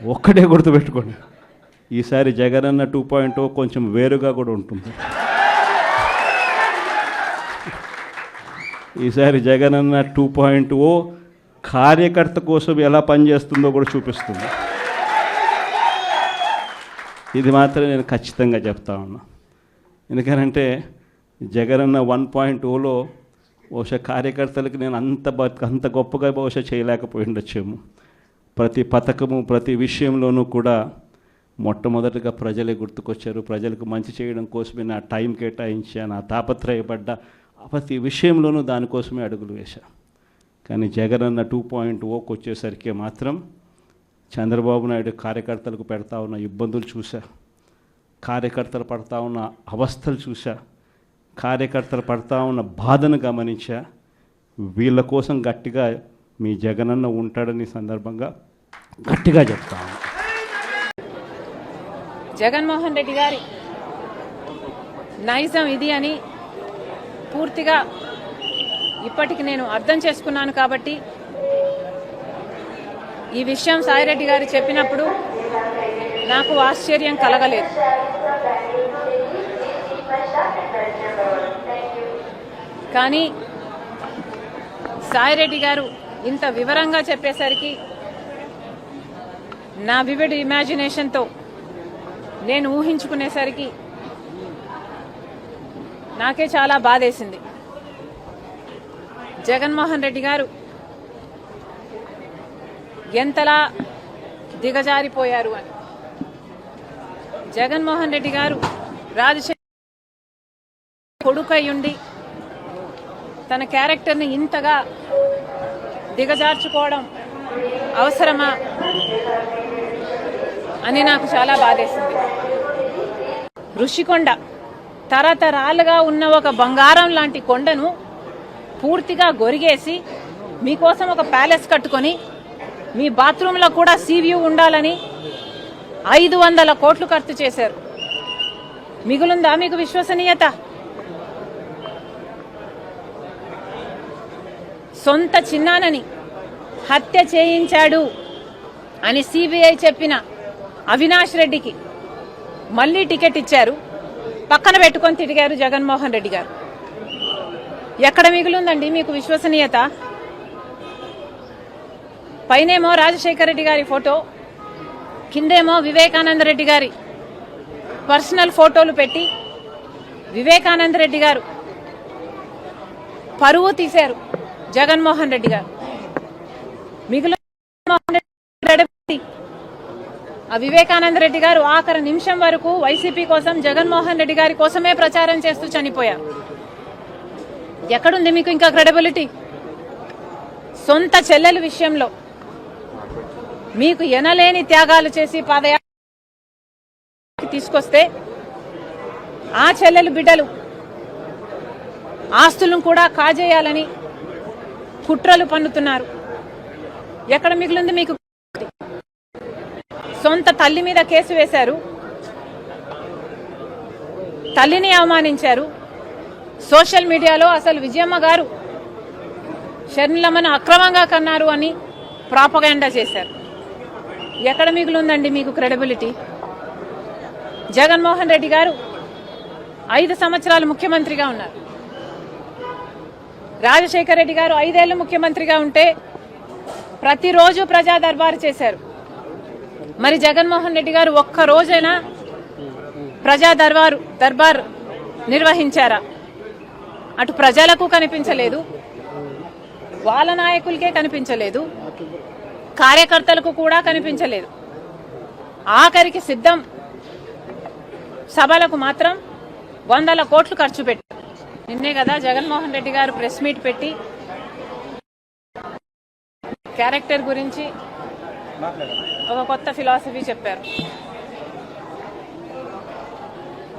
ఒక్కటే గుర్తుపెట్టుకోండి. ఈసారి జగన్ అన్న టూ పాయింట్ oh కొంచెం వేరుగా కూడా ఉంటుంది. ఈసారి జగన్ అన్న టూ పాయింట్ ఓ కార్యకర్త కోసం ఎలా పనిచేస్తుందో కూడా చూపిస్తుంది. ఇది మాత్రం నేను ఖచ్చితంగా చెప్తా ఉన్నా. ఎందుకనంటే జగనన్న వన్ పాయింట్ ఓలో oh బహుశా కార్యకర్తలకు నేను అంత అంత గొప్పగా బహుశా చేయలేకపోయి ఉండొచ్చేమో. ప్రతి పథకము ప్రతి విషయంలోనూ కూడా మొట్టమొదటిగా ప్రజలే గుర్తుకొచ్చారు. ప్రజలకు మంచి చేయడం కోసమే నా టైం కేటాయించా నా తాపత్రయపడ్డ ప్రతి విషయంలోనూ దానికోసమే అడుగులు వేశా. కానీ జగన్ అన్న టూ పాయింట్ ఓకి వచ్చేసరికి మాత్రం చంద్రబాబు నాయుడు కార్యకర్తలకు పెడతా ఉన్న ఇబ్బందులు చూసా కార్యకర్తలు పడతా ఉన్న అవస్థలు చూసా కార్యకర్తలు పడతా ఉన్న బాధను గమనించా. వీళ్ళ కోసం గట్టిగా మీ జగనన్న ఉంటాడని సందర్భంగా గట్టిగా చెప్తాను జగన్మోహన్ రెడ్డి గారి నైజం ఇది అని పూర్తిగా ఇప్పటికి నేను అర్థం చేసుకున్నాను కాబట్టి ఈ విషయం సాయిరెడ్డి గారు చెప్పినప్పుడు నాకు ఆశ్చర్యం కలగలేదు. కానీ సాయిరెడ్డి గారు ఇంత వివరంగా చెప్పేసరికి నా వివిడ్ ఇమాజినేషన్తో నేను ఊహించుకునేసరికి నాకే చాలా బాధేసింది. జగన్మోహన్ రెడ్డి గారు ఎంతలా దిగజారిపోయారు అని. జగన్మోహన్ రెడ్డి గారు రాజశేఖర్ కొడుకయ్యుండి తన క్యారెక్టర్ని ఇంతగా దిగజార్చుకోవడం అవసరమా అని నాకు చాలా బాధేసింది. ఋషికొండ తరతరాలుగా ఉన్న ఒక బంగారం లాంటి కొండను పూర్తిగా గొరిగేసి మీకోసం ఒక ప్యాలెస్ కట్టుకొని మీ బాత్రూంలో కూడా సీవ్యూ ఉండాలని ఐదు వందల కోట్లు ఖర్చు చేశారు. మిగులుందా మీకు విశ్వసనీయత? సొంత చిన్నానని హత్య చేయించాడు అని సిబిఐ చెప్పిన అవినాష్ రెడ్డికి మళ్ళీ టికెట్ ఇచ్చారు. పక్కన పెట్టుకొని తిరిగారు జగన్మోహన్ రెడ్డి గారు. ఎక్కడ మిగులుందండి మీకు విశ్వసనీయత? పైనేమో రాజశేఖర రెడ్డి గారి ఫోటో కిందేమో వివేకానంద రెడ్డి గారి పర్సనల్ ఫోటోలు పెట్టి వివేకానంద రెడ్డి గారు పరువు తీశారు. జగన్మోహన్ రెడ్డి గారు. మిగులు రెడ్డి ఆ వివేకానంద రెడ్డి గారు ఆఖరి నిమిషం వరకు వైసీపీ కోసం జగన్మోహన్ రెడ్డి గారి కోసమే ప్రచారం చేస్తూ చనిపోయారు. ఎక్కడుంది మీకు ఇంకా క్రెడిబిలిటీ? సొంత చెల్లెల విషయంలో మీకు ఎనలేని త్యాగాలు చేసి పాదయాత్ర తీసుకొస్తే ఆ చెల్లెలు బిడ్డలు ఆస్తులను కూడా కాజేయాలని కుట్రలు పన్నుతున్నారు. ఎక్కడ మిగిలింది మీకు? సొంత తల్లి మీద కేసు వేశారు. తల్లిని అవమానించారు. సోషల్ మీడియాలో అసలు విజయమ్మ గారు షర్మిలమ్మను అక్రమంగా కన్నారు అని ప్రాపగాండా చేశారు. ఎక్కడ మిగులుందండి మీకు క్రెడిబిలిటీ? జగన్మోహన్ రెడ్డి గారు ఐదు సంవత్సరాలు ముఖ్యమంత్రిగా ఉన్నారు. రాజశేఖర రెడ్డి గారు ఐదేళ్ళు ముఖ్యమంత్రిగా ఉంటే ప్రతిరోజు ప్రజా దర్బారు చేశారు. మరి జగన్మోహన్ రెడ్డి గారు ఒక్క రోజైనా ప్రజా దర్బారు దర్బార్ నిర్వహించారా? అటు ప్రజలకు కనిపించలేదు. వాళ్ళ నాయకులకే కనిపించలేదు. కార్యకర్తలకు కూడా కనిపించలేదు. ఆఖరికి సిద్ధం సభలకు మాత్రం వందల కోట్లు ఖర్చు పెట్టారు. నిన్నే కదా జగన్మోహన్ రెడ్డి గారు ప్రెస్ మీట్ పెట్టి క్యారెక్టర్ గురించి ఒక కొత్త ఫిలాసఫీ చెప్పారు.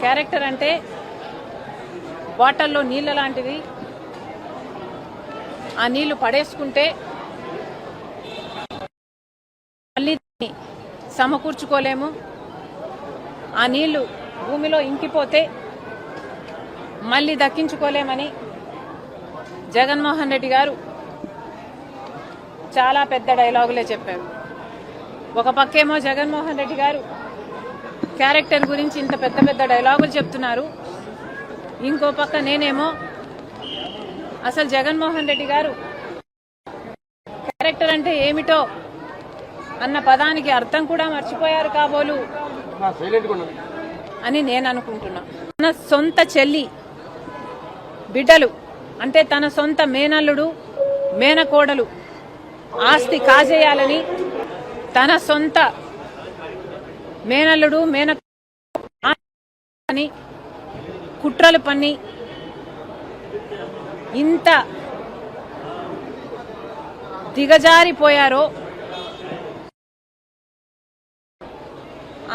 క్యారెక్టర్ అంటే బాటల్లో నీళ్ళ లాంటిది. ఆ నీళ్ళు పడేసుకుంటే మళ్ళీ సమకూర్చుకోలేము. ఆ నీళ్ళు భూమిలో ఇంకిపోతే మళ్ళీ దక్కించుకోలేమని జగన్మోహన్ రెడ్డి గారు చాలా పెద్ద డైలాగులే చెప్పారు. ఒక పక్కేమో జగన్మోహన్ రెడ్డి గారు క్యారెక్టర్ గురించి ఇంత పెద్ద పెద్ద డైలాగులు చెప్తున్నారు. ఇంకో పక్క నేనేమో అసలు జగన్మోహన్ రెడ్డి గారు క్యారెక్టర్ అంటే ఏమిటో అన్న పదానికి అర్థం కూడా మర్చిపోయారు కాబోలు అని నేను అనుకుంటున్నా. తన సొంత చెల్లి బిడ్డలు. అంటే తన సొంత మేనల్లుడు మేనకోడలు ఆస్తి కాజేయాలని తన సొంత మేనల్లుడు మేన అని కుట్రలు పన్ని ఇంత దిగజారిపోయారో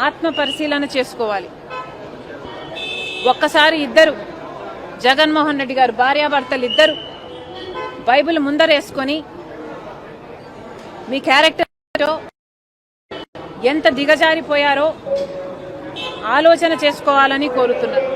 ఆత్మ పరిశీలన చేసుకోవాలి. ఒక్కసారి ఇద్దరు జగన్మోహన్ రెడ్డి గారు భార్యాభర్తలు ఇద్దరు బైబిల్ ముందరేసుకొని మీ క్యారెక్టర్ ఎంత దిగజారిపోయారో ఆలోచన చేసుకోవాలని కోరుతున్నారు